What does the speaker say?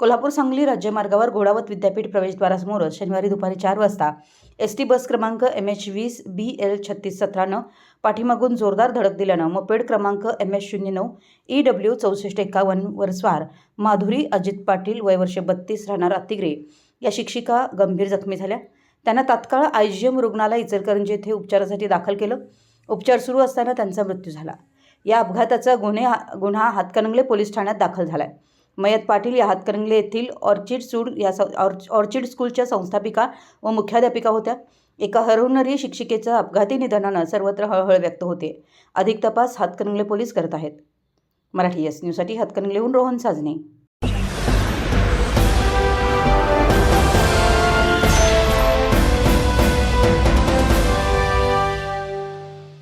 कोल्हापूर सांगली राज्यमार्गावर घोडावत विद्यापीठ प्रवेशद्वारासमोर शनिवारी दुपारी चार वाजता एस टी बस क्रमांक एम एच वीस बी एल छत्तीस सतरानं पाठीमागून जोरदार धडक दिल्यानं मोपेड क्रमांक एम एच शून्य नऊ ई डब्ल्यू चौसष्ट एकावन्नवर स्वार माधुरी अजित पाटील वयवर्ष बत्तीस राहणार अतिग्रे. या शिक्षिका गंभीर जखमी झाल्या. त्यांना तात्काळ आय जी एम रुग्णालय इचलकरंजी येथे उपचारासाठी दाखल केलं. उपचार सुरू असताना त्यांचा मृत्यू झाला. या अपघाताचा गुन्हे गुन्हा हातकणंगले पोलीस ठाण्यात दाखल झाला आहे मयत पाटील या हातकरंगले येथील ऑर्चिड सूड या स- ऑर्च ऑर्चिड स्कूलच्या संस्थापिका व मुख्याध्यापिका होत्या. एका हरवणारी शिक्षिकेच्या अपघाती निधनानं सर्वत्र हळहळ व्यक्त होते. अधिक तपास हातकणंगले पोलीस करत आहेत. मराठी एस न्यूजसाठी हातकणंगलेहून रोहन साजने.